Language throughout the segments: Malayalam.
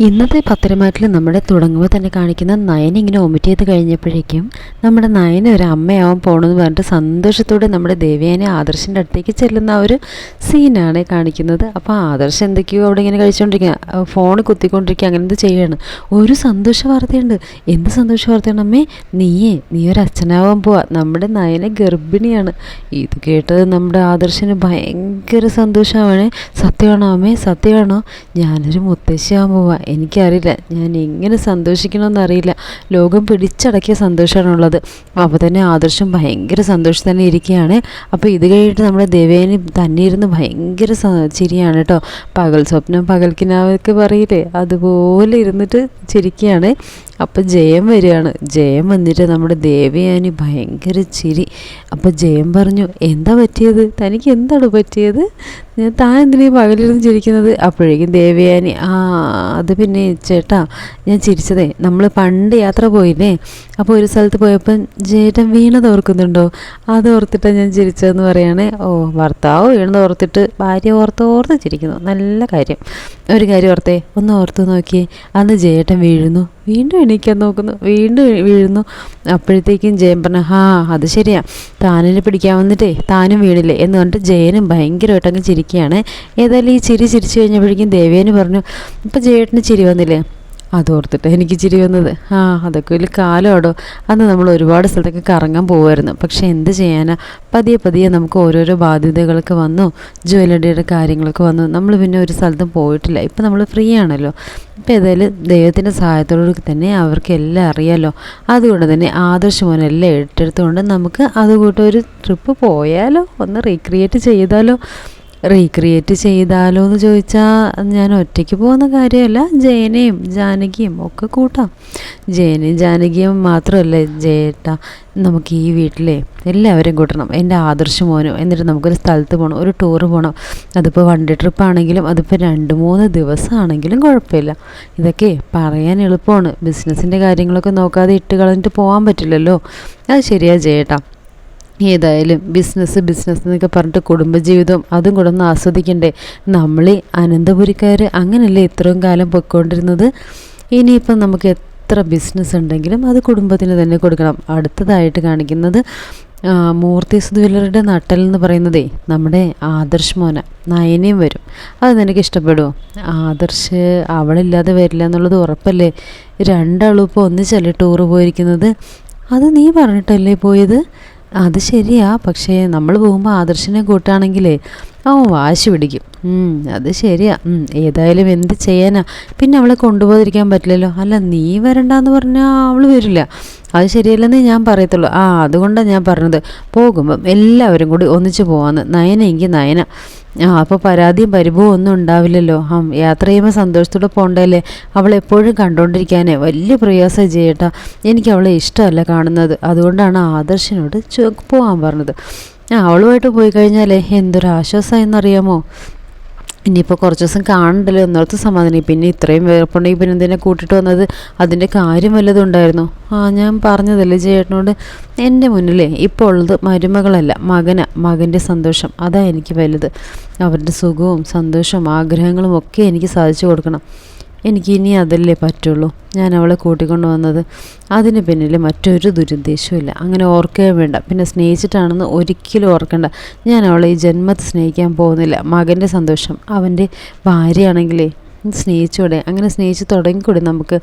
ഇന്നത്തെ പത്തരമാറ്റിൽ നമ്മുടെ തുടങ്ങുമ്പോൾ തന്നെ കാണിക്കുന്ന നയൻ ഇങ്ങനെ ഒമിറ്റ് ചെയ്ത് കഴിഞ്ഞപ്പോഴേക്കും നമ്മുടെ നയന ഒരു അമ്മയാവാൻ പോകണമെന്ന് പറഞ്ഞിട്ട് സന്തോഷത്തോടെ നമ്മുടെ ദേവിയാനെ ആദർശിന്റെ അടുത്തേക്ക് ചെല്ലുന്ന ഒരു സീനാണ് കാണിക്കുന്നത്. അപ്പോൾ ആദർശ് എന്തൊക്കെയോ അവിടെ ഇങ്ങനെ കഴിച്ചുകൊണ്ടിരിക്കുക ഫോൺ കുത്തിക്കൊണ്ടിരിക്കുക അങ്ങനെ എന്ത് ചെയ്യാണ് ഒരു സന്തോഷ വാർത്തയുണ്ട്. എന്ത് സന്തോഷ വാർത്തയാണ് അമ്മേ? നീയേ നീ ഒരു അച്ഛനാവാൻ പോവാ. നമ്മുടെ നയന ഗർഭിണിയാണ്. ഇത് കേട്ടത് നമ്മുടെ ആദർശന് ഭയങ്കര സന്തോഷമാണ്. സത്യമാണോ അമ്മേ? സത്യമാണോ? ഞാനൊരു മുത്തശ്ശിയാവാൻ പോവാ. എനിക്കറിയില്ല. ഞാൻ എങ്ങനെ സന്തോഷിക്കണമെന്നറിയില്ല ലോകം പിടിച്ചടക്കിയ സന്തോഷമാണുള്ളത് അപ്പോൾ തന്നെ ആദർശം ഭയങ്കര സന്തോഷം തന്നെ ഇരിക്കുകയാണ്. അപ്പോൾ ഇത് കഴിഞ്ഞിട്ട് നമ്മുടെ ദേവേനി തന്നെ ഇരുന്ന് ഭയങ്കര ചിരിയാണ് കേട്ടോ. പകൽ സ്വപ്നം പകൽക്കിനാവൊക്കെ പറയില്ലേ? അതുപോലെ ഇരുന്നിട്ട് ചിരിക്കുകയാണ്. അപ്പോൾ ജയം വരികയാണ്. ജയം വന്നിട്ട് നമ്മുടെ ദേവയാനി ഭയങ്കര ചിരി. അപ്പോൾ ജയം പറഞ്ഞു എന്താ പറ്റിയത്? തനിക്ക് എന്താണ് പറ്റിയത്? ഞാൻ താൻ എന്തിനാ പകലിരുന്ന് ചിരിക്കുന്നത്? അപ്പോഴേക്കും ദേവയാനി ആ അത് പിന്നെ ചേട്ടാ ഞാൻ ചിരിച്ചതേ. നമ്മൾ പണ്ട് യാത്ര പോയില്ലേ? അപ്പോൾ ഒരു സ്ഥലത്ത് പോയപ്പം ചേട്ടൻ വീണത് ഓർക്കുന്നുണ്ടോ? അത് ഓർത്തിട്ടാണ് ഞാൻ ചിരിച്ചതെന്ന് പറയുകയാണേ ഓ ഭർത്താവ് വീണത് ഓർത്തിട്ട് ഭാര്യ ഓർത്ത് ഓർത്ത് ചിരിക്കുന്നു. നല്ല കാര്യം. ഒരു കാര്യം ഓർത്തേ ഒന്ന് ഓർത്ത് നോക്കി അന്ന് ചേട്ടൻ വീഴുന്നു. വീണ്ടും എണീക്കാൻ നോക്കുന്നു. വീണ്ടും വീഴുന്നു. അപ്പോഴത്തേക്കും ജയൻ പറഞ്ഞു ഹാ അത് ശരിയാ. താനിനെ പിടിക്കാൻ വന്നിട്ടേ? താനും വീണില്ലേ? എന്ന് പറഞ്ഞിട്ട് ജയനും ഭയങ്കരമായിട്ട് അങ്ങ് ചിരിക്കുകയാണ്. ഏതായാലും ഈ ചിരി ചിരിച്ചു കഴിഞ്ഞപ്പോഴേക്കും ദേവേന് പറഞ്ഞു ഇപ്പം ജയേട്ടന് ചിരി വന്നില്ലേ? അതോർത്തിട്ട് എനിക്ക് ചിരി വന്നത്. ആ അതൊക്കെ വലിയ കാലമാടോ. അന്ന് നമ്മൾ ഒരുപാട് സ്ഥലത്തൊക്കെ കറങ്ങാൻ പോകുമായിരുന്നു പക്ഷേ എന്ത് ചെയ്യാനാ? പതിയെ പതിയെ നമുക്ക് ഓരോരോ ബാധ്യതകളൊക്കെ വന്നു. ജ്വല്ലറിയുടെ കാര്യങ്ങളൊക്കെ വന്നു. നമ്മൾ പിന്നെ ഒരു സ്ഥലത്തും പോയിട്ടില്ല. ഇപ്പം നമ്മൾ ഫ്രീ ആണല്ലോ. ഇപ്പം ഏതായാലും ദൈവത്തിന്റെ സഹായത്തോടു തന്നെ അവർക്ക് എല്ലാം അറിയാമല്ലോ അതുകൊണ്ട് തന്നെ ആദർശ മോനെല്ലാം ഏറ്റെടുത്തുകൊണ്ട് നമുക്ക് അതുകൂട്ടൊരു ട്രിപ്പ് പോയാലോ? ഒന്ന് റീക്രിയേറ്റ് ചെയ്താലോ? റീക്രിയേറ്റ് ചെയ്താലോ എന്ന് ചോദിച്ചാൽ ഞാൻ ഒറ്റയ്ക്ക് പോകുന്ന കാര്യമല്ല ജയനയും ജാനകിയും ഒക്കെ കൂട്ടാം. ജയനയും ജാനകിയും മാത്രമല്ല ജയേട്ട നമുക്ക് ഈ വീട്ടിലെ എല്ലാവരും കൂട്ടണം. എന്റെ ആദർശ മോനും എന്നിട്ട് നമുക്കൊരു സ്ഥലത്ത് പോകണം ഒരു ടൂറ് പോകണം അതിപ്പോൾ വണ്ടി ട്രിപ്പ് ആണെങ്കിലും അതിപ്പോൾ രണ്ട് മൂന്ന് ദിവസമാണെങ്കിലും കുഴപ്പമില്ല. ഇതൊക്കെ പറയാൻ എളുപ്പമാണ്. ബിസിനസ്സിന്റെ കാര്യങ്ങളൊക്കെ നോക്കാതെ ഇട്ട് കളഞ്ഞിട്ട് പോകാൻ പറ്റില്ലല്ലോ. അത് ശരിയാ ജയേട്ടാ. ഏതായാലും ബിസിനസ് ബിസിനസ് എന്നൊക്കെ പറഞ്ഞിട്ട് കുടുംബജീവിതം അതും കൂടെ ഒന്ന് ആസ്വദിക്കണ്ടേ. നമ്മൾ അനന്തപുരിക്കാർ അങ്ങനെയല്ലേ ഇത്രയും കാലം പൊയ്ക്കൊണ്ടിരുന്നത്? ഇനിയിപ്പം നമുക്ക് എത്ര ബിസിനസ് ഉണ്ടെങ്കിലും അത് കുടുംബത്തിന് തന്നെ കൊടുക്കണം. അടുത്തതായിട്ട് കാണിക്കുന്നത് മൂർത്തി സുധുവിലറുടെ നട്ടൽ എന്ന് പറയുന്നതേ നമ്മുടെ ആദർശ് മോന. നയനയും വരും. അത് നിനക്ക് ഇഷ്ടപ്പെടുമോ ആദർശ് അവളില്ലാതെ വരില്ല എന്നുള്ളത് ഉറപ്പല്ലേ? രണ്ടാളും ഇപ്പോൾ ഒന്നിച്ചല്ലേ ടൂറ് പോയിരിക്കുന്നത്? അത് നീ പറഞ്ഞിട്ടല്ലേ പോയത്? അത് ശരിയാ. പക്ഷേ നമ്മൾ പോകുമ്പോൾ ആദർശിനെ കൂട്ടാണെങ്കിലേ അവൻ വാശി പിടിക്കും. അത് ശരിയാ. ഏതായാലും എന്ത് ചെയ്യാനാ? പിന്നെ അവളെ കൊണ്ടുപോകാതിരിക്കാൻ പറ്റില്ലല്ലോ. അല്ല നീ വരണ്ടെന്ന് പറഞ്ഞാൽ അവൾ വരില്ല. അത് ശരിയല്ലെന്നേ ഞാൻ പറയത്തുള്ളൂ. ആ അതുകൊണ്ടാണ് ഞാൻ പറഞ്ഞത്. പോകുമ്പം എല്ലാവരും കൂടി ഒന്നിച്ചു പോവാന്ന്. നയനെങ്കിൽ നയന. ആ അപ്പോൾ പരാതിയും പരിഭവും ഒന്നും ഉണ്ടാവില്ലല്ലോ. ആ യാത്ര ചെയ്യുമ്പോൾ സന്തോഷത്തോടെ പോകണ്ടല്ലേ അവളെപ്പോഴും കണ്ടുകൊണ്ടിരിക്കാനേ വലിയ പ്രയാസം ചെയ്യട്ടാ എനിക്ക് അവളെ ഇഷ്ടമല്ല കാണുന്നത്. അതുകൊണ്ടാണ് ആദർശനോട് പോകാൻ പറഞ്ഞത്. അവളുമായിട്ട് പോയി കഴിഞ്ഞാലേ എന്തൊരു ആശ്വാസമായെന്നറിയാമോ ഇനിയിപ്പോൾ കുറച്ച് ദിവസം കാണണ്ടല്ലോ എന്നോർത്ത് സമാധാനം. പിന്നെ ഇത്രയും വേർപ്പുണ്ടെങ്കിൽ പിന്നെ എന്തിനെ കൂട്ടിട്ട് വന്നത്? അതിന്റെ കാര്യം വല്ലതും ഉണ്ടായിരുന്നോ? ആ ഞാൻ പറഞ്ഞതല്ലേ ചേട്ടനോട്? എന്റെ മുന്നിലേ ഇപ്പോൾ ഉള്ളത് മരുമകളല്ല മകന മകന്റെ സന്തോഷം. അതാണ് എനിക്ക് വലുത്. അവരുടെ സുഖവും സന്തോഷവും ആഗ്രഹങ്ങളും ഒക്കെ എനിക്ക് സാധിച്ചു കൊടുക്കണം. എനിക്ക് ഇനി അതല്ലേ പറ്റുള്ളൂ. ഞാൻ അവളെ കൂട്ടിക്കൊണ്ടു വന്നത്. അതിന് പിന്നിൽ മറ്റൊരു ദുരുദ്ദേശവും അങ്ങനെ ഓർക്കുകയും വേണ്ട. പിന്നെ സ്നേഹിച്ചിട്ടാണെന്ന് ഒരിക്കലും ഓർക്കണ്ട. ഞാൻ അവളെ ഈ ജന്മത്ത് സ്നേഹിക്കാൻ പോകുന്നില്ല. മകന്റെ സന്തോഷം. അവന്റെ ഭാര്യയാണെങ്കിലേ സ്നേഹിച്ചൂടെ. അങ്ങനെ സ്നേഹിച്ച് തുടങ്ങിക്കൂടെ നമുക്ക്?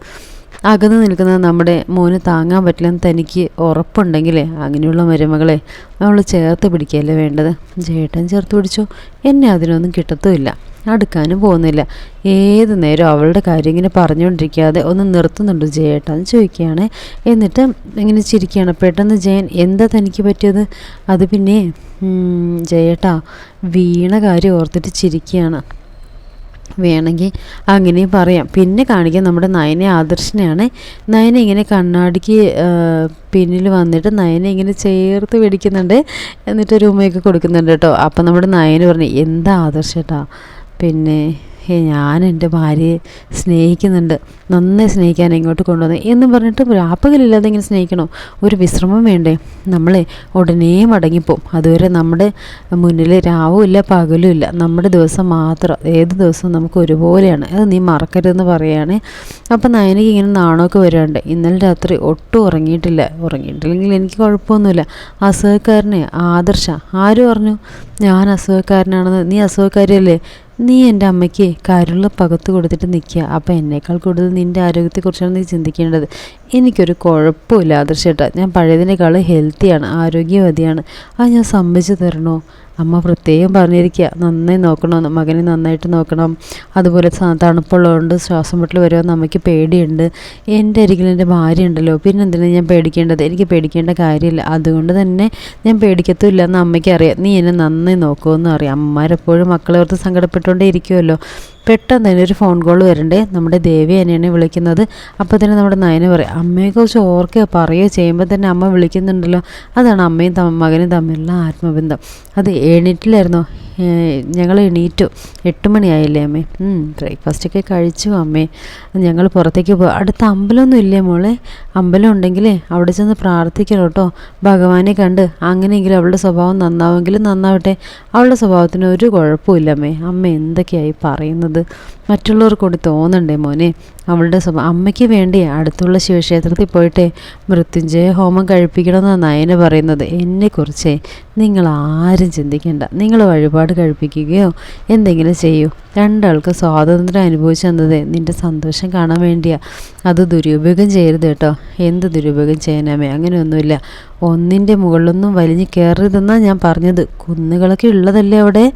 അകന്ന് നിൽക്കുന്നത് നമ്മുടെ മോന് താങ്ങാൻ പറ്റില്ലെന്ന് തനിക്ക് ഉറപ്പുണ്ടെങ്കിലേ അങ്ങനെയുള്ള മരുമകളെ നമ്മൾ ചേർത്ത് പിടിക്കുകയല്ലേ വേണ്ടത്? ചേട്ടൻ ചേർത്ത് പിടിച്ചോ? എന്നെ അതിനൊന്നും കിട്ടത്തുമില്ല. അടുക്കാനും പോകുന്നില്ല. ഏത് നേരം അവളുടെ കാര്യം ഇങ്ങനെ പറഞ്ഞുകൊണ്ടിരിക്കാതെ ഒന്ന് നിർത്തുന്നുണ്ട് ജയേട്ടാ. എന്ന് ചോദിക്കുകയാണ്. എന്നിട്ട് ഇങ്ങനെ ചിരിക്കുകയാണ്. പെട്ടെന്ന് ജയൻ എന്താ തനിക്ക് പറ്റിയത്? അത് പിന്നെ ജയേട്ടാ വീണ കാര്യം ഓർത്തിട്ട് ചിരിക്കുകയാണ്. വേണമെങ്കിൽ അങ്ങനെയും പറയാം. പിന്നെ കാണിക്കാൻ നമ്മുടെ നയനെ ആദർശനെയാണ്. നയന ഇങ്ങനെ കണ്ണാടിക്ക് പിന്നിൽ വന്നിട്ട് നയനെ ഇങ്ങനെ ചേർത്ത് പിടിക്കുന്നുണ്ട്. എന്നിട്ട് ഒരു ഉമ്മയൊക്കെ കൊടുക്കുന്നുണ്ട് കേട്ടോ. അപ്പം നമ്മുടെ നയന് പറഞ്ഞു എന്താ ആദർശേട്ടാ പിന്നെ ഞാൻ എന്റെ ഭാര്യയെ സ്നേഹിക്കുന്നുണ്ട്. നന്നായി സ്നേഹിക്കാൻ ഇങ്ങോട്ട് കൊണ്ടുവന്നു എന്ന് പറഞ്ഞിട്ട് രാപ്പകലില്ലാതെ ഇങ്ങനെ സ്നേഹിക്കണോ? ഒരു വിശ്രമം വേണ്ടേ? നമ്മളെ ഉടനെ മടങ്ങിപ്പോവും അതുവരെ നമ്മുടെ മുന്നിൽ രാവും ഇല്ല പകലും ഇല്ല. നമ്മുടെ ദിവസം മാത്രം. ഏത് ദിവസവും നമുക്ക് ഒരുപോലെയാണ്. അത് നീ മറക്കരുതെന്ന് പറയുകയാണ് അപ്പം നയനയ്ക്ക് ഇങ്ങനെ നാണമൊക്കെ വരാണ്ട് ഇന്നലെ രാത്രി ഒട്ടും ഉറങ്ങിയിട്ടില്ല. ഉറങ്ങിയിട്ടില്ലെങ്കിൽ എനിക്ക് കുഴപ്പമൊന്നുമില്ല. അസുഖക്കാരനെ ആദർശ. ആര് പറഞ്ഞു? ഞാൻ അസുഖക്കാരനാണെന്ന് നീ അസുഖക്കാരിയല്ലേ നീ എന്റെ അമ്മയ്ക്ക് കാര്യമുള്ള പകത്ത് കൊടുത്തിട്ട് നിൽക്കുക. അപ്പം എന്നേക്കാൾ കൂടുതൽ നിന്റെ ആരോഗ്യത്തെക്കുറിച്ചാണ് നീ ചിന്തിക്കേണ്ടത്. എനിക്കൊരു കുഴപ്പമില്ല ആദർശേട്ടാ ഞാൻ പഴയതിനേക്കാൾ ഹെൽത്തിയാണ് ആരോഗ്യവതിയാണ്. അത് ഞാൻ സമ്മതിച്ചു തരണോ? അമ്മ പ്രത്യേകം പറഞ്ഞിരിക്കുക നന്നായി നോക്കണമെന്ന് മകനെ നന്നായിട്ട് നോക്കണം. അതുപോലെ തണുപ്പുള്ളതുകൊണ്ട് ശ്വാസം മുട്ടൽ വരുമെന്ന് അമ്മയ്ക്ക് പേടിയുണ്ട്. എന്റെ അരികിൽ എന്റെ ഭാര്യ ഉണ്ടല്ലോ പിന്നെ എന്തിനാണ് ഞാൻ പേടിക്കേണ്ടത്? എനിക്ക് പേടിക്കേണ്ട കാര്യമില്ല. അതുകൊണ്ട് തന്നെ ഞാൻ പേടിക്കത്തുമില്ല എന്ന് അമ്മയ്ക്ക് അറിയാം നീ എന്നെ നന്നായി നോക്കുമെന്ന് അറിയാം. അമ്മമാരെപ്പോഴും മക്കളെ ഓർത്ത് സങ്കടപ്പെട്ടുകൊണ്ടേ ഇരിക്കുമല്ലോ പെട്ടെന്ന് തന്നെ ഒരു ഫോൺ കോൾ വരണ്ടേ? നമ്മുടെ ദേവി എന്നെയാണ് വിളിക്കുന്നത്. അപ്പോൾ തന്നെ നമ്മുടെ നയന പറയും അമ്മയെക്കുറിച്ച് ഓർക്കുക പറയുകയോ ചെയ്യുമ്പോൾ തന്നെ അമ്മ വിളിക്കുന്നുണ്ടല്ലോ. അതാണ് അമ്മയും മകനും തമ്മിലുള്ള ആത്മബന്ധം. അത് എണീറ്റിലായിരുന്നോ ഞങ്ങൾ എണീറ്റു. എട്ട് മണിയായില്ലേ അമ്മേ? ബ്രേക്ക്ഫാസ്റ്റൊക്കെ കഴിച്ചു അമ്മേ. ഞങ്ങൾ പുറത്തേക്ക് പോയി അടുത്ത അമ്പലമൊന്നും ഇല്ലേ മോളെ? അമ്പലം ഉണ്ടെങ്കിലേ അവിടെ ചെന്ന് പ്രാർത്ഥിക്കണം കേട്ടോ. ഭഗവാനെ കണ്ട് അങ്ങനെയെങ്കിലും അവളുടെ സ്വഭാവം നന്നാവെങ്കിലും നന്നാവട്ടെ. അവളുടെ സ്വഭാവത്തിന് ഒരു കുഴപ്പമില്ല അമ്മേ. അമ്മ എന്തൊക്കെയായി പറയുന്നത്? മറ്റുള്ളവർ കൂടി തോന്നണ്ടേ മോനെ? അവളുടെ സ്വഭാവം അമ്മയ്ക്ക് വേണ്ടി അടുത്തുള്ള ശിവക്ഷേത്രത്തിൽ പോയിട്ട് മൃത്യുഞ്ജയ ഹോമം കഴിപ്പിക്കണമെന്നാണ് നയന പറയുന്നത്. എന്നെക്കുറിച്ച് നിങ്ങൾ ആരും ചിന്തിക്കേണ്ട. നിങ്ങൾ വഴിപാട് കഴിപ്പിക്കുകയോ എന്തെങ്കിലും ചെയ്യൂ. രണ്ടാൾക്ക് സ്വാതന്ത്ര്യം അനുഭവിച്ചു തന്നത് നിന്റെ സന്തോഷം കാണാൻ വേണ്ടിയാ. അത് ദുരുപയോഗം ചെയ്യരുത് കേട്ടോ. എന്ത് ദുരുപയോഗം ചെയ്യാനാമേ? അങ്ങനെയൊന്നുമില്ല. ഒന്നിന്റെ മുകളിലൊന്നും വലിഞ്ഞു കയറരുതെന്നാണ് ഞാൻ പറഞ്ഞത്. കുന്നുകളൊക്കെ ഉള്ളതല്ലേ അവിടെ?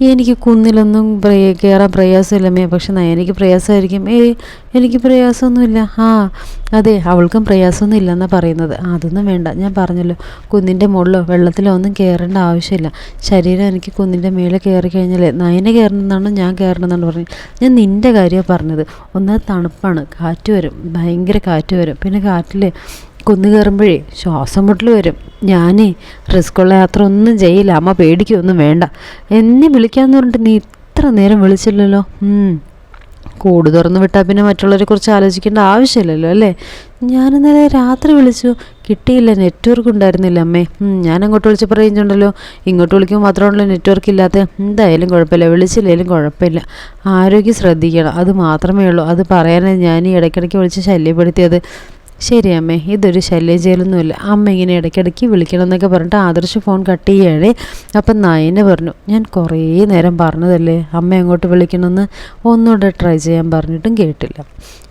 എനിക്ക് കുന്നിലൊന്നും കയറാൻ പ്രയാസമില്ലമ്മേ. പക്ഷെ നയനയ്ക്ക് പ്രയാസമായിരിക്കും. ഏയ് എനിക്ക് പ്രയാസമൊന്നുമില്ല. ആ അതെ അവൾക്കും പ്രയാസമൊന്നും ഇല്ലെന്നാണ് പറയുന്നത്. അതൊന്നും വേണ്ട. ഞാൻ പറഞ്ഞല്ലോ കുന്നിന്റെ മുകളിലോ വെള്ളത്തിലോ ഒന്നും കയറേണ്ട ആവശ്യമില്ല. ശരീരം എനിക്ക് കുന്നിന്റെ മേലെ കയറി കഴിഞ്ഞാലേ നയന കയറണമെന്നാണോ ഞാൻ കയറണമെന്നാണ് പറഞ്ഞത്? ഞാൻ നിന്റെ കാര്യമാണ് പറഞ്ഞത്. ഒന്ന് തണുപ്പാണ്. കാറ്റ് വരും. ഭയങ്കര കാറ്റ് വരും. പിന്നെ കാറ്റിൽ കുന്നു കയറുമ്പോഴേ ശ്വാസം മുട്ടൽ വരും. ഞാനേ റിസ്ക്കുള്ള യാത്ര ഒന്നും ചെയ്യില്ല. അമ്മ പേടിക്കൊന്നും വേണ്ട. എന്നെ വിളിക്കാന്ന് പറഞ്ഞിട്ട് നീ ഇത്ര നേരം വിളിച്ചില്ലല്ലോ. കൂട് തുറന്ന് വിട്ടാൽ പിന്നെ മറ്റുള്ളവരെ കുറിച്ച് ആലോചിക്കേണ്ട ആവശ്യമില്ലല്ലോ അല്ലേ? ഞാൻ ഇന്നലെ രാത്രി വിളിച്ചു. കിട്ടിയില്ല നെറ്റ്വർക്ക് ഉണ്ടായിരുന്നില്ല അമ്മേ. ഞാൻ അങ്ങോട്ട് വിളിച്ചപ്പോൾ റേഞ്ച് ഉണ്ടല്ലോ. ഇങ്ങോട്ട് വിളിക്കുമ്പോൾ മാത്രമാണല്ലോ നെറ്റ്വർക്ക് ഇല്ലാത്ത. എന്തായാലും കുഴപ്പമില്ല. വിളിച്ചില്ലെങ്കിലും കുഴപ്പമില്ല. ആരോഗ്യം ശ്രദ്ധിക്കണം. അത് മാത്രമേ ഉള്ളൂ. അത് പറയാനാണ് ഞാൻ ഈ ഇടയ്ക്കിടയ്ക്ക് വിളിച്ച് ശല്യപ്പെടുത്തിയത്. ശരി അമ്മേ ഇതൊരു ശല്യം ചെയ്യലൊന്നുമില്ല അമ്മ ഇങ്ങനെ ഇടയ്ക്കിടയ്ക്ക് വിളിക്കണം എന്നൊക്കെ പറഞ്ഞിട്ട് ആദർശ് ഫോൺ കട്ട് ചെയ്യണേ. അപ്പം നയനെ പറഞ്ഞു ഞാൻ കുറേ നേരം പറഞ്ഞതല്ലേ? അമ്മ അങ്ങോട്ട് വിളിക്കണമെന്ന് ഒന്നുകൂടെ ട്രൈ ചെയ്യാൻ പറഞ്ഞിട്ടും കേട്ടില്ല.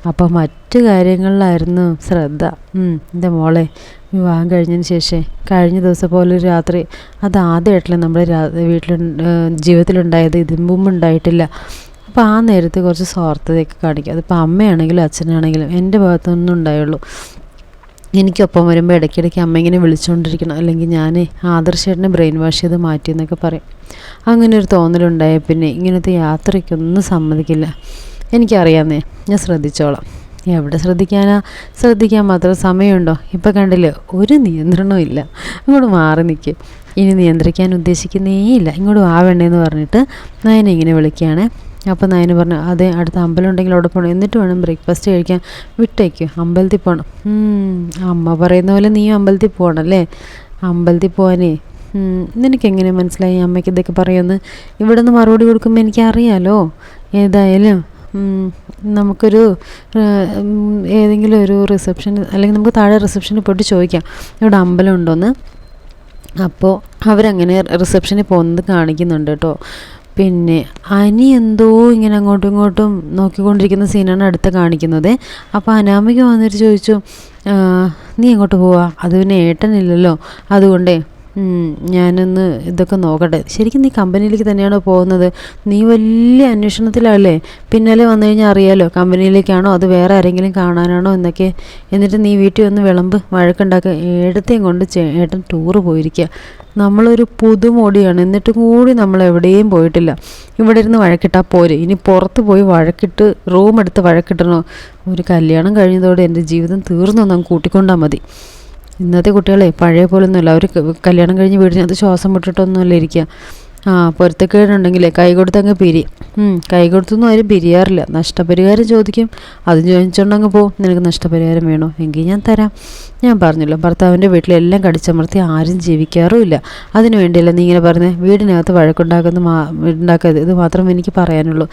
അപ്പോൾ മറ്റു കാര്യങ്ങളിലായിരുന്നു ശ്രദ്ധ. എന്റെ മോളെ വിവാഹം കഴിഞ്ഞതിന് ശേഷം കഴിഞ്ഞ ദിവസം പോലെ രാത്രി അത് ആദ്യമായിട്ടില്ല നമ്മുടെ വീട്ടിൽ ജീവിതത്തിലുണ്ടായത്? ഇതിന് മുമ്പ് ഉണ്ടായിട്ടില്ല. അപ്പോൾ ആ നേരത്തെ കുറച്ച് സ്വാർത്ഥതയൊക്കെ കാണിക്കും. അതിപ്പോൾ അമ്മയാണെങ്കിലും അച്ഛനാണെങ്കിലും എന്റെ ഭാഗത്തുനിന്നും ഉണ്ടായുള്ളൂ. എനിക്കൊപ്പം വരുമ്പോൾ ഇടയ്ക്കിടയ്ക്ക് അമ്മ ഇങ്ങനെ വിളിച്ചുകൊണ്ടിരിക്കണം അല്ലെങ്കിൽ ഞാൻ ആദർശേട്ടനെ ബ്രെയിൻ വാഷ് ചെയ്ത് മാറ്റി എന്നൊക്കെ പറയും. അങ്ങനെ ഒരു തോന്നലുണ്ടായ പിന്നെ ഇങ്ങനത്തെ യാത്രയ്ക്കൊന്നും സമ്മതിക്കില്ല. എനിക്കറിയാമെന്നേ ഞാൻ ശ്രദ്ധിച്ചോളാം. എവിടെ ശ്രദ്ധിക്കാനാ? ശ്രദ്ധിക്കാൻ മാത്രം സമയമുണ്ടോ? ഇപ്പം കണ്ടില്ലേ ഒരു നിയന്ത്രണവും ഇല്ല. അങ്ങോട്ട് മാറി നിൽക്കും ഇനി നിയന്ത്രിക്കാൻ ഉദ്ദേശിക്കുന്നേ ഇല്ല ഇങ്ങോട്ട് വാ എന്ന് പറഞ്ഞിട്ട് ഞാൻ ഇങ്ങനെ വിളിക്കുകയാണ്. അപ്പോൾ നയന് പറഞ്ഞു അതെ അടുത്ത അമ്പലം ഉണ്ടെങ്കിൽ അവിടെ പോകണം എന്നിട്ട് വേണം ബ്രേക്ക്ഫാസ്റ്റ് കഴിക്കാൻ. വിട്ടേക്ക്. അമ്പലത്തിൽ പോകണം അമ്മ പറയുന്ന പോലെ നീ അമ്പലത്തിൽ പോകണം അല്ലേ? അമ്പലത്തിൽ പോകാനേ നിനക്ക് നിനക്കെങ്ങനെ മനസ്സിലായി? അമ്മയ്ക്ക് ഇതൊക്കെ പറയുമെന്ന്. ഇവിടെ നിന്ന് മറുപടി കൊടുക്കുമ്പോൾ എനിക്കറിയാലോ. ഏതായാലും നമുക്കൊരു ഏതെങ്കിലും ഒരു റിസപ്ഷൻ അല്ലെങ്കിൽ നമുക്ക് താഴെ റിസപ്ഷനിൽ പോയിട്ട് ചോദിക്കാം. ഇവിടെ അമ്പലം ഉണ്ടോയെന്ന് അപ്പോൾ അവരങ്ങനെ റിസപ്ഷനിൽ പോകുന്നത് കാണിക്കുന്നുണ്ട് കേട്ടോ. പിന്നെ അനി എന്തോ ഇങ്ങനെ അങ്ങോട്ടും ഇങ്ങോട്ടും നോക്കിക്കൊണ്ടിരിക്കുന്ന സീനാണ് അടുത്ത് കാണിക്കുന്നത്. അപ്പോൾ അനാമിക വന്നിട്ട് ചോദിച്ചു നീ എങ്ങോട്ട് പോവാ? അത് പിന്നെ ഏട്ടനില്ലല്ലോ. അതുകൊണ്ടേ ഞാനൊന്ന് ഇതൊക്കെ നോക്കട്ടെ. ശരിക്കും നീ കമ്പനിയിലേക്ക് തന്നെയാണോ പോകുന്നത്? നീ വലിയ അന്വേഷണത്തിലാണല്ലേ? പിന്നാലെ വന്നു കഴിഞ്ഞാൽ അറിയാലോ കമ്പനിയിലേക്കാണോ അത് വേറെ ആരെങ്കിലും കാണാനാണോ എന്നൊക്കെ. എന്നിട്ട് നീ വീട്ടിൽ വന്ന് വിളമ്പ് വഴക്കുണ്ടാക്കുക ഏടത്തെയും കൊണ്ട് ഏട്ടൻ ടൂറ് പോയിരിക്കുക നമ്മളൊരു പുതുമോടിയാണ്. എന്നിട്ട് കൂടി നമ്മൾ എവിടെയും പോയിട്ടില്ല. ഇവിടെ ഇരുന്ന് വഴക്കിട്ടാൽ പോരെ. ഇനി പുറത്ത് പോയി വഴക്കിട്ട് റൂം എടുത്ത് വഴക്കിട്ടണോ ഒരു കല്യാണം കഴിഞ്ഞതോടെ എന്റെ ജീവിതം തീർന്നു നമുക്ക് കൂട്ടിക്കൊണ്ടാൽ മതി. ഇന്നത്തെ കുട്ടികളെ പഴയ പോലൊന്നുമല്ല. അവർ കല്യാണം കഴിഞ്ഞ് വീടിനകത്ത് ശ്വാസം വിട്ടിട്ടൊന്നുമല്ല ഇരിക്കുക ആ പൊരുത്തക്കേടുണ്ടെങ്കിലേ കൈ കൊടുത്തങ്ങ് പിരി. കൈ കൊടുത്തൊന്നും ആരും പിരിയാറില്ല. നഷ്ടപരിഹാരം ചോദിക്കും. അത് ചോദിച്ചുകൊണ്ടങ്ങ് പോകും നിനക്ക് നഷ്ടപരിഹാരം വേണോ? എങ്കിൽ ഞാൻ തരാം. ഞാൻ പറഞ്ഞല്ലോ ഭർത്താവിന്റെ വീട്ടിലെല്ലാം കടിച്ചമർത്തി ആരും ജീവിക്കാറുമില്ല. അതിനു വേണ്ടിയല്ല നീ ഇങ്ങനെ പറഞ്ഞേ? വീടിനകത്ത് വഴക്കുണ്ടാക്കുന്ന മാ ഉണ്ടാക്കരുത്. ഇത് മാത്രം എനിക്ക് പറയാനുള്ളൂ.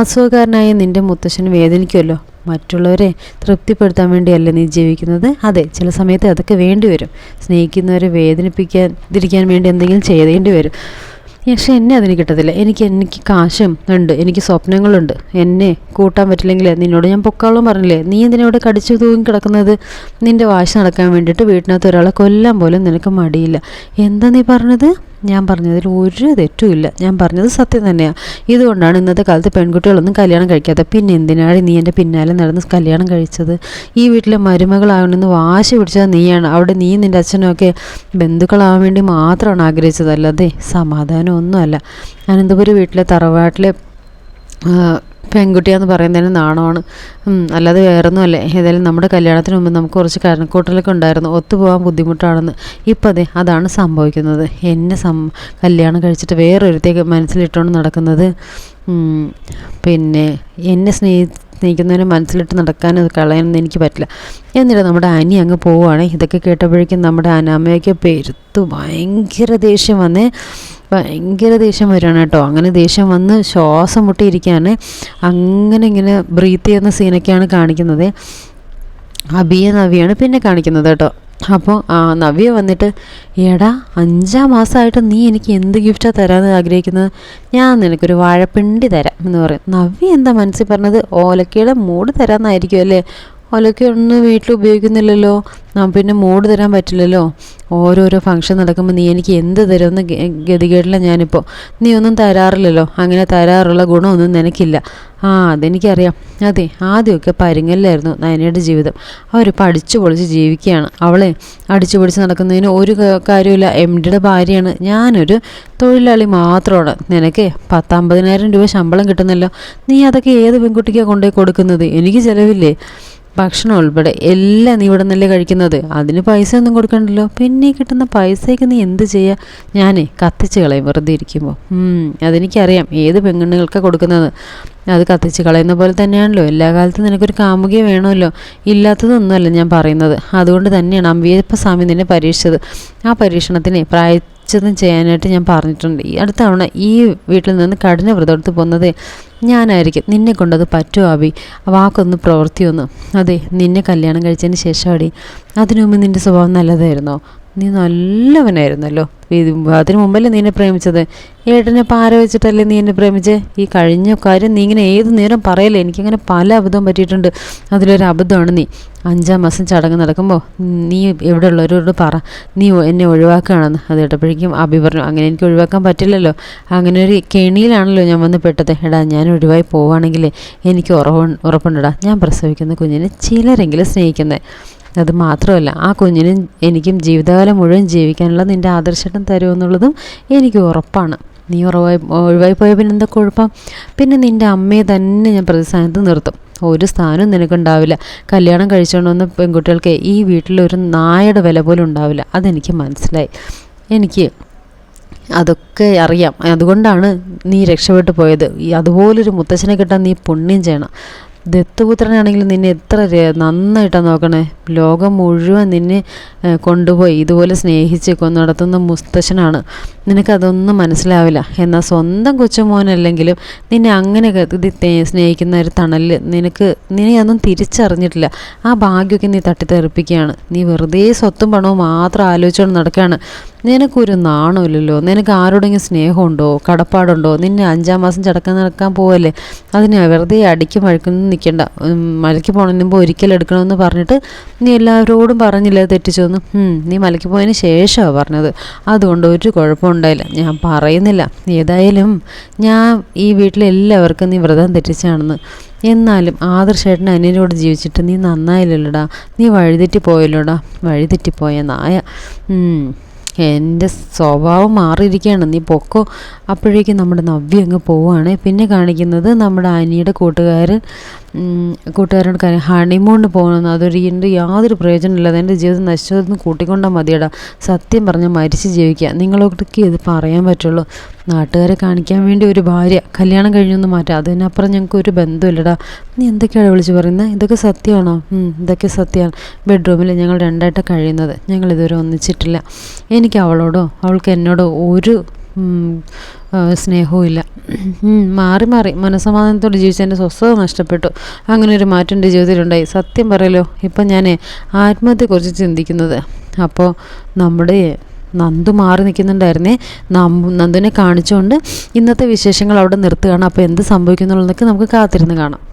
അസുഖക്കാരനായ നിന്റെ മുത്തശ്ശന് വേദനിക്കുമല്ലോ മറ്റുള്ളവരെ തൃപ്തിപ്പെടുത്താൻ വേണ്ടിയല്ലേ നീ ജീവിക്കുന്നത്? അതെ ചില സമയത്ത് അതൊക്കെ വേണ്ടി വരും സ്നേഹിക്കുന്നവരെ വേദനിപ്പിക്കാൻ തിരിക്കാൻ വേണ്ടി എന്തെങ്കിലും ചെയ്യേണ്ടി വരും പക്ഷെ എന്നെ അതിന് കിട്ടത്തില്ല. എനിക്ക് എനിക്ക് കാശും ഉണ്ട്. എനിക്ക് സ്വപ്നങ്ങളുണ്ട്. എന്നെ കൂട്ടാൻ പറ്റില്ലെങ്കിൽ നിന്നോട് ഞാൻ പൊക്കാളും പറഞ്ഞില്ലേ? നീ എന്തിനോട് കടിച്ചു തൂങ്ങി കിടക്കുന്നത്? നിന്റെ വാശി നടക്കാൻ വേണ്ടിയിട്ട് വീട്ടിനകത്ത് ഒരാളെ കൊല്ലാൻ പോലും നിനക്ക് മടിയില്ല. എന്താ നീ പറഞ്ഞത്? ഞാൻ പറഞ്ഞതിൽ ഒരു തെറ്റുമില്ല ഞാൻ പറഞ്ഞത് സത്യം തന്നെയാണ് ഇതുകൊണ്ടാണ് ഇന്നത്തെ കാലത്ത് പെൺകുട്ടികളൊന്നും കല്യാണം കഴിക്കാത്ത. പിന്നെ എന്തിനാണ് നീ എന്റെ പിന്നാലെ നടന്ന് കല്യാണം കഴിച്ചത്? ഈ വീട്ടിലെ മരുമകളാവണമെന്ന് വാശി പിടിച്ചത് നീയാണ്. അവിടെ നീ നിന്റെ അച്ഛനും ഒക്കെ ബന്ധുക്കളാവാൻ വേണ്ടി മാത്രമാണ് ആഗ്രഹിച്ചത് അല്ലാതെ സമാധാനം അനന്തപുരി വീട്ടിലെ തറവാട്ടിലെ പെൺകുട്ടിയാന്ന് പറയുന്നതിന് നാണമാണ്. അല്ലാതെ വേറൊന്നുമല്ല. ഏതായാലും നമ്മുടെ കല്യാണത്തിന് മുമ്പ് നമുക്ക് കുറച്ച് കരണക്കൂട്ടലൊക്കെ ഉണ്ടായിരുന്നു. ഒത്തുപോകാൻ ബുദ്ധിമുട്ടാണെന്ന് ഇപ്പം അതെ അതാണ് സംഭവിക്കുന്നത്. എന്നെ സം കല്യാണം കഴിച്ചിട്ട് വേറൊരുത്തേക്ക് മനസ്സിലിട്ടുകൊണ്ട് നടക്കുന്നത് പിന്നെ എന്നെ സ്നേഹി സ്നേഹിക്കുന്നതിന് മനസ്സിലിട്ട് നടക്കാൻ കളയാനൊന്നും എനിക്ക് പറ്റില്ല. എന്നിട്ട് നമ്മുടെ അനി അങ്ങ് പോവുകയാണെങ്കിൽ ഇതൊക്കെ കേട്ടപ്പോഴേക്കും നമ്മുടെ അനാമയൊക്കെ പെരുത്തു. ഭയങ്കര ദേഷ്യം വന്നേ. ഭയങ്കര ദേഷ്യം വരികയാണ് കേട്ടോ. അങ്ങനെ ദേഷ്യം വന്ന് ശ്വാസം മുട്ടിയിരിക്കുകയാണ്. അങ്ങനെ ഇങ്ങനെ ബ്രീത്ത് ചെയ്യുന്ന സീനൊക്കെയാണ് കാണിക്കുന്നത്. അബിയ നവിയാണ് പിന്നെ കാണിക്കുന്നത് കേട്ടോ. അപ്പോൾ ആ നവ്യ വന്നിട്ട് എടാ അഞ്ചാം മാസമായിട്ട് നീ എനിക്ക് എന്ത് ഗിഫ്റ്റാണ് തരാമെന്ന് ആഗ്രഹിക്കുന്നത്? ഞാൻ നിനക്കൊരു വാഴപ്പിണ്ടി തരാം എന്ന് പറയും. നവ്യ എന്താ മനസ്സിൽ പറഞ്ഞത്? ഓലക്കയുടെ മൂട് തരാമെന്നായിരിക്കും അല്ലേ? ഒലക്കൊന്നും വീട്ടിൽ ഉപയോഗിക്കുന്നില്ലല്ലോ. പിന്നെ മൂട് തരാൻ പറ്റില്ലല്ലോ. ഓരോരോ ഫംഗ്ഷൻ നടക്കുമ്പോൾ നീ എനിക്ക് എന്ത് തരുമെന്ന് ഗതികേടില്ല ഞാനിപ്പോൾ നീ ഒന്നും തരാറില്ലല്ലോ. അങ്ങനെ തരാറുള്ള ഗുണമൊന്നും നിനക്കില്ല. ആ അതെനിക്കറിയാം. അതെ ആദ്യമൊക്കെ പരിങ്ങല്ലായിരുന്നു നയനയുടെ ജീവിതം. അവരിപ്പോൾ അടിച്ചു പൊളിച്ച് ജീവിക്കുകയാണ്. അവളെ അടിച്ചു പൊളിച്ച് നടക്കുന്നതിന് ഒരു കാര്യമില്ല എം ഡിയുടെ ഭാര്യയാണ്. ഞാനൊരു തൊഴിലാളി മാത്രമാണ്. നിനക്ക് പത്തമ്പതിനായിരം രൂപ ശമ്പളം കിട്ടുന്നല്ലോ. നീ അതൊക്കെ ഏത് പെൺകുട്ടിക്കാണ് കൊണ്ടുപോയി കൊടുക്കുന്നത്? എനിക്ക് ചിലവില്ലേ? ഭക്ഷണം ഉൾപ്പെടെ എല്ലാം നീ ഇവിടെ നിന്നല്ലേ കഴിക്കുന്നത്? അതിന് പൈസ ഒന്നും കൊടുക്കണ്ടല്ലോ. പിന്നെ കിട്ടുന്ന പൈസയ്ക്ക് നീ എന്ത് ചെയ്യുക ഞാനേ കത്തിച്ച് കളയും വെറുതെ ഇരിക്കുമ്പോൾ അതെനിക്കറിയാം. ഏത് പെണ്ണുങ്ങൾക്കാണ് കൊടുക്കുന്നത്? അത് കത്തിച്ച് കളയുന്ന പോലെ തന്നെയാണല്ലോ. എല്ലാ കാലത്തും നിനക്കൊരു കാമുകിയെ വേണമല്ലോ. ഇല്ലാത്തതൊന്നുമല്ല ഞാൻ പറയുന്നത്. അതുകൊണ്ട് തന്നെയാണ് അമ്പിയപ്പ സ്വാമി നിന്നെ പരീക്ഷിച്ചത്. ആ പരീക്ഷണത്തിന് പ്രായച്ചതും ചെയ്യാനായിട്ട് ഞാൻ പറഞ്ഞിട്ടുണ്ട്. ഈ അടുത്ത തവണ ഈ വീട്ടിൽ നിന്ന് കഠിന വ്രതമെടുത്ത് പോകുന്നത് ഞാനായിരിക്കും. നിന്നെ കൊണ്ടത് പറ്റുമോ അബി? വാക്കൊന്ന് പ്രവൃത്തിയൊന്ന് അതെ നിന്നെ കല്യാണം കഴിച്ചതിന് ശേഷം അടി. അതിനു മുമ്പ് നിന്റെ സ്വഭാവം നല്ലതായിരുന്നോ? നീ നല്ലവനായിരുന്നല്ലോ. അതിനു മുമ്പല്ലേ നീ എന്നെ പ്രേമിച്ചത്? ഏട്ടനെ പാര വെച്ചിട്ടല്ലേ നീ എന്നെ പ്രേമിച്ചേ? ഈ കഴിഞ്ഞ കാര്യം നീ ഇങ്ങനെ ഏത് നേരം പറയല്ലേ? എനിക്കങ്ങനെ പല അബദ്ധവും പറ്റിയിട്ടുണ്ട്. അതിലൊരു അബദ്ധമാണ് നീ. അഞ്ചാം മാസം ചടങ്ങ് നടക്കുമ്പോൾ നീ എവിടെ ഉള്ളവരോട് പറ. നീ എന്നെ ഒഴിവാക്കുകയാണെന്ന്. അത് കേട്ടപ്പോഴേക്കും അഭി പറഞ്ഞു അങ്ങനെ എനിക്ക് ഒഴിവാക്കാൻ പറ്റില്ലല്ലോ. അങ്ങനെ ഒരു കെണിയിലാണല്ലോ ഞാൻ വന്ന് പെട്ടത്. എടാ ഞാൻ ഒഴിവായി പോവുകയാണെങ്കിൽ എനിക്ക് ഉറവ് ഉറപ്പുണ്ടടാ. ഞാൻ പ്രസവിക്കുന്ന കുഞ്ഞിനെ ചിലരെങ്കിലും സ്നേഹിക്കുന്നത് അത് മാത്രമല്ല ആ കുഞ്ഞിനും എനിക്കും ജീവിതകാലം മുഴുവൻ ജീവിക്കാനുള്ള നിന്റെ ആദർശം തരുമെന്നുള്ളതും എനിക്ക് ഉറപ്പാണ്. നീ ഉറവായി ഒഴിവായി പോയ പിന്നെ എന്താ കുഴപ്പം? പിന്നെ നിന്റെ അമ്മയെ തന്നെ ഞാൻ പ്രതിസ്ഥാനത്ത് നിർത്തും. ഒരു സ്ഥാനവും നിനക്കുണ്ടാവില്ല. കല്യാണം കഴിച്ചുകൊണ്ട് വന്ന പെൺകുട്ടികൾക്ക് ഈ വീട്ടിലൊരു നായയുടെ വില പോലും ഉണ്ടാവില്ല. അതെനിക്ക് മനസ്സിലായി. എനിക്ക് അതൊക്കെ അറിയാം. അതുകൊണ്ടാണ് നീ രക്ഷപ്പെട്ടു പോയത്. അതുപോലൊരു മുത്തച്ഛനെ കിട്ടാൻ നീ പുണ്യം ചെയ്യണം. ദത്തുപുത്രനാണെങ്കിൽ നിന്നെ എത്ര നന്നായിട്ടാണ് നോക്കണേ. ലോകം മുഴുവൻ നിന്നെ കൊണ്ടുപോയി. ഇതുപോലെ സ്നേഹിച്ച് നടത്തുന്ന മുസ്തശനാണ് നിനക്കതൊന്നും മനസ്സിലാവില്ല. എന്നാൽ സ്വന്തം കൊച്ചുമോനല്ലെങ്കിലും നിന്നെ അങ്ങനെ സ്നേഹിക്കുന്ന ഒരു തണലിൽ നിനക്ക് നീ അതൊന്നും തിരിച്ചറിഞ്ഞിട്ടില്ല. ആ ഭാഗ്യമൊക്കെ നീ തട്ടിത്തെറിപ്പിക്കുകയാണ്. നീ വെറുതെ സ്വത്തും പണവും മാത്രം ആലോചിച്ചുകൊണ്ട് നടക്കുകയാണ്. നിനക്കൊരു നാണമില്ലല്ലോ. നിനക്ക് ആരോടെങ്കിലും സ്നേഹമുണ്ടോ? കടപ്പാടുണ്ടോ? നിന്നെ അഞ്ചാം മാസം ചടക്കം നടക്കാൻ പോവല്ലേ? അതിന് വെറുതെ അടിക്ക് മഴക്കൊന്നും നിൽക്കണ്ട. മലയ്ക്ക് പോകണം മുമ്പ് ഒരിക്കലും എടുക്കണമെന്ന് പറഞ്ഞിട്ട് നീ എല്ലാവരോടും പറഞ്ഞില്ല? തെറ്റിച്ചോന്ന് നീ മലയ്ക്ക് പോയതിന് ശേഷമാണ് പറഞ്ഞത്. അതുകൊണ്ട് ഒരു കുഴപ്പമുണ്ടായില്ല ഞാൻ പറയുന്നില്ല. ഏതായാലും ഞാൻ ഈ വീട്ടിലെല്ലാവർക്കും നീ വ്രതം തെറ്റിച്ചാണെന്ന്. എന്നാലും ആദർശേട്ടൻ അനിയനോട് ജീവിച്ചിട്ട് നീ നന്നായില്ലല്ലോടാ. നീ വഴിതെറ്റി പോയല്ലോടാ. വഴിതെറ്റിപ്പോയ നായ. എന്റെ സ്വഭാവം മാറിയിരിക്കുകയാണ്. നീ പൊക്കോ. അപ്പോഴേക്കും നമ്മുടെ നവ്യ അങ്ങ് പോവുകയാണ്. പിന്നെ കാണിക്കുന്നത് നമ്മുടെ അനിയുടെ കൂട്ടുകാരൻ കൂട്ടുകാരോട് കാര്യം ഹണിമൂണിന് പോകണമെന്ന് അതൊരു എന്റെ യാതൊരു പ്രയോജനമില്ലാതെ എന്റെ ജീവിതം നശിച്ചതെന്ന് കൂട്ടിക്കൊണ്ടാൽ മതിയടാ. സത്യം പറഞ്ഞാൽ മരിച്ച് ജീവിക്കുക നിങ്ങളൊക്കെ ഇത് പറയാൻ പറ്റുള്ളൂ. നാട്ടുകാരെ കാണിക്കാൻ വേണ്ടി ഒരു ഭാര്യ കല്യാണം കഴിഞ്ഞൊന്ന് മാറ്റാം. അതിനപ്പുറം ഞങ്ങൾക്ക് ഒരു ബന്ധമില്ലടാ നീ എന്തൊക്കെയാണ് വിളിച്ച് പറയുന്നത് ഇതൊക്കെ സത്യമാണോ? ഇതൊക്കെ സത്യമാണ്. ബെഡ്റൂമിൽ ഞങ്ങൾ രണ്ടായിട്ടാണ് കഴിയുന്നത്. ഞങ്ങളിതുവരെ ഒന്നിച്ചിട്ടില്ല. എനിക്ക് അവളോടോ അവൾക്ക് എന്നോടോ ഒരു ഉം, ആ, സ്നേഹവും ഇല്ല ഉം, മാറി മാറി. മനസ്സമാധാനത്തോടെ ജീവിച്ച എന്റെ സ്വസ്ഥത നഷ്ടപ്പെട്ടു. അങ്ങനെ ഒരു മാറ്റം എന്റെ ജീവിതത്തിലുണ്ടായി. സത്യം പറയലോ ഇപ്പം ഞാൻ ആത്മഹത്യയെക്കുറിച്ച് ചിന്തിക്കുന്നത്. അപ്പോൾ നമ്മുടെ നന്ദു മാറി നിൽക്കുന്നുണ്ടായിരുന്നേ. നന്ദുവിനെ കാണിച്ചുകൊണ്ട് ഇന്നത്തെ വിശേഷങ്ങൾ അവിടെ നിർത്തുകയാണ്. അപ്പോൾ എന്ത് സംഭവിക്കുന്നുള്ളതൊക്കെ നമുക്ക് കാത്തിരുന്ന് കാണാം.